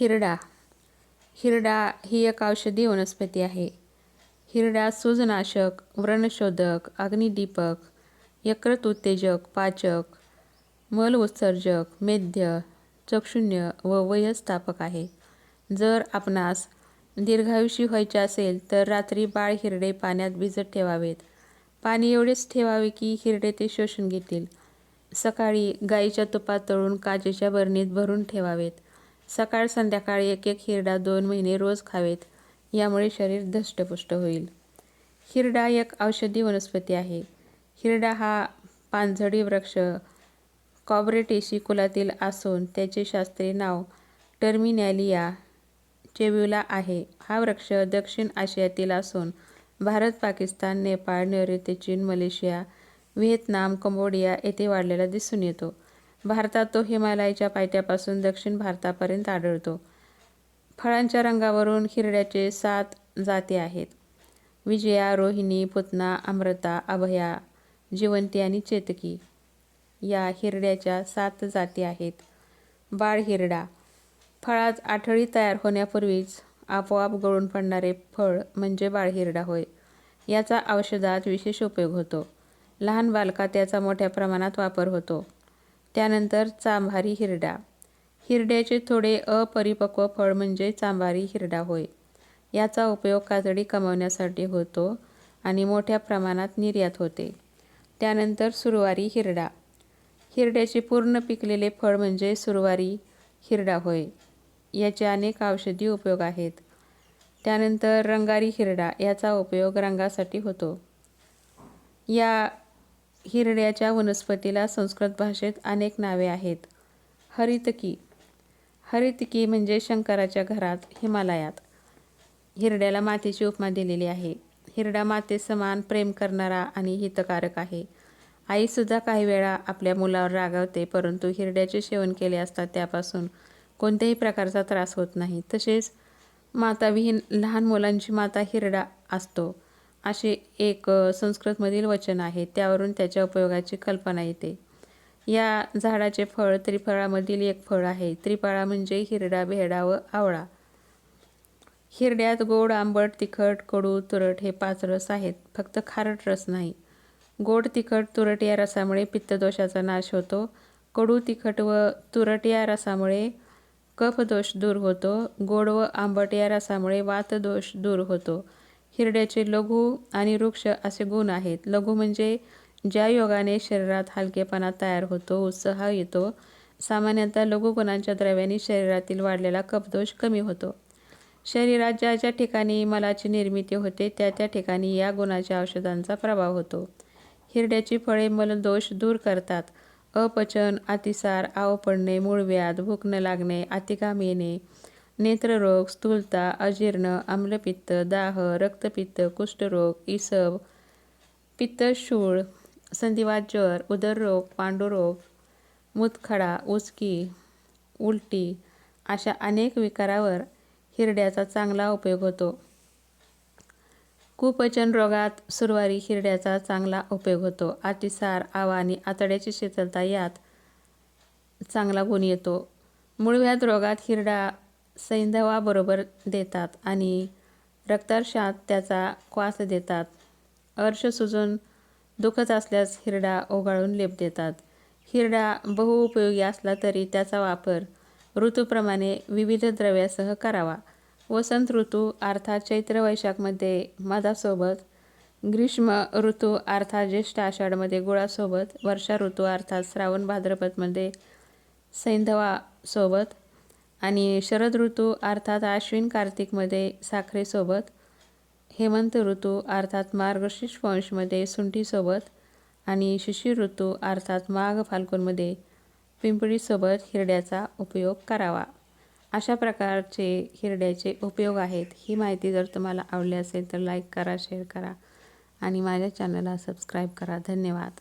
हिरडा. हिरडा ही एक औषधी वनस्पती आहे. हिरडा सूजनाशक व्रणशोधक अग्निदीपक यकृत उत्तेजक पाचक मल उत्सर्जक मेद्य चक्षुण्य व वयस्थापक आहे. जर आपणास दीर्घायुषी व्हायचे असेल तर रात्री बाळ हिरडे पाण्यात भिजत ठेवावेत. पाणी एवढेच ठेवावे की हिरडे ते शोषून घेतील. सकाळी गाईच्या तुपात तळून काचेच्या बरणीत भरून ठेवावेत. सकाळ संध्याकाळ एक एक हिरडा दोन महिने रोज खावेत यामुळे शरीर धष्टपुष्ट होईल. हिरडा एक औषधी वनस्पती आहे. हिरडा हा पानझडी वृक्ष कॉबरेटेशी कुलातील असून त्याचे शास्त्रीय नाव टर्मिनॅलिया चेव्युला आहे. हा वृक्ष दक्षिण आशियातील असून भारत पाकिस्तान नेपाळ नैऋत्य चीन मलेशिया व्हिएतनाम कंबोडिया येथे वाढलेला दिसून येतो. भारतात तो हिमालयाच्या पायथ्यापासून दक्षिण भारतापर्यंत आढळतो. फळांच्या रंगावरून हिरड्याचे सात जाती आहेत. विजया रोहिणी पुतना अमृता अभया जिवंती आणि चेतकी या हिरड्याच्या सात जाती आहेत. बाळ हिरडा. फळात आठळी तयार होण्यापूर्वीच आपोआप गळून पडणारे फळ म्हणजे बाळहिरडा होय. याचा औषधात विशेष उपयोग होतो. लहान बालकात याचा मोठ्या प्रमाणात वापर होतो. त्यानंतर चांभारी हिरडा. हिरड्याचे थोडे अपरिपक्व फळ म्हणजे चांभारी हिरडा होय. याचा उपयोग कातडी कमावण्यासाठी होतो आणि मोठ्या प्रमाणात निर्यात होते. त्यानंतर सुरवारी हिरडा. हिरड्याचे पूर्ण पिकलेले फळ म्हणजे सुरवारी हिरडा होय. याचे अनेक औषधी उपयोग आहेत. त्यानंतर रंगारी हिरडा याचा उपयोग रंगासाठी होतो. या हिरड्याच्या वनस्पतीला संस्कृत भाषेत अनेक नावे आहेत. हरितकी. हरितकी म्हणजे शंकराच्या घरात हिमालयात. हिरड्याला मातेची उपमा दिलेली आहे. हिरडा माते समान प्रेम करणारा आणि हितकारक आहे. आईसुद्धा काही वेळा आपल्या मुलावर रागावते परंतु हिरड्याचे सेवन केले असता त्यापासून कोणत्याही प्रकारचा त्रास होत नाही. तसेच माताविहीन लहान मुलांची माता हिरडा असतो. असे एक संस्कृतमधील वचन आहे. त्यावरून त्याच्या उपयोगाची कल्पना येते. या झाडाचे फळ त्रिफळामधील एक फळ आहे. त्रिफळा म्हणजे हिरडा भेडा व आवळा. हिरड्यात गोड आंबट तिखट कडू तुरट हे पाच रस आहेत. फक्त खारट रस नाही. गोड तिखट तुरट या रसामुळे पित्तदोषाचा नाश होतो. कडू तिखट व तुरट या रसामुळे कफदोष दूर होतो. गोड व आंबट या रसामुळे वातदोष दूर होतो. हिरड्याचे लघु आणि वृक्ष असे गुण आहेत. लघु म्हणजे ज्या योगाने शरीरात हलकेपणा तयार होतो उत्साह येतो. सामान्यतः लघुगुणांच्या द्रव्याने शरीरातील वाढलेला कफदोष कमी होतो. शरीरात ज्या ज्या ठिकाणी मलाची निर्मिती होते त्या त्या ठिकाणी या गुणाच्या औषधांचा प्रभाव होतो. हिरड्याची फळे मलदोष दूर करतात. अपचन अतिसार आव पडणे मूळव्याध भूक न लागणे अतिकाम येणे नेत्ररोग स्थूलता अजीर्ण आम्लपित्त दाह रक्तपित्त कुष्ठरोग इसब पित्तशूळ संधिवात ज्वर उदररोग पांडुरोग मुतखडा उचकी उलटी अशा अनेक विकारावर हिरड्याचा चांगला उपयोग होतो. कुपचन रोगात सुरवारी हिरड्याचा चांगला उपयोग होतो. अतिसार आवा आणि आतड्याची शीतलता यात चांगला गुण येतो. मूळव्याध रोगात हिरडा सैंधवाबरोबर देतात आणि रक्तार्शात त्याचा क्वास देतात. अर्श सुजून दुखत असल्यास हिरडा ओघाळून लेप देतात. हिरडा बहुउपयोगी असला तरी त्याचा वापर ऋतूप्रमाणे विविध द्रव्यासह करावा. वसंत ऋतू अर्थात चैत्र वैशाखमध्ये मधासोबत ग्रीष्म ऋतू अर्थात ज्येष्ठ आषाढमध्ये गुळासोबत वर्षा ऋतू अर्थात श्रावण भाद्रपदमध्ये सैंधवासोबत आणि शरद ऋतू अर्थात आश्विन कार्तिकमध्ये साखरेसोबत हेमंत ऋतू अर्थात मार्गशीर्ष वंशमध्ये सुंठीसोबत आणि शिशिर ऋतू अर्थात माघ फाल्गुनमध्ये पिंपळीसोबत हिरड्याचा उपयोग करावा. अशा प्रकारचे हिरड्याचे उपयोग आहेत ही माहिती जर तुम्हाला आवडली असेल तर लाईक करा शेअर करा आणि माझ्या चॅनलला सबस्क्राईब करा. धन्यवाद.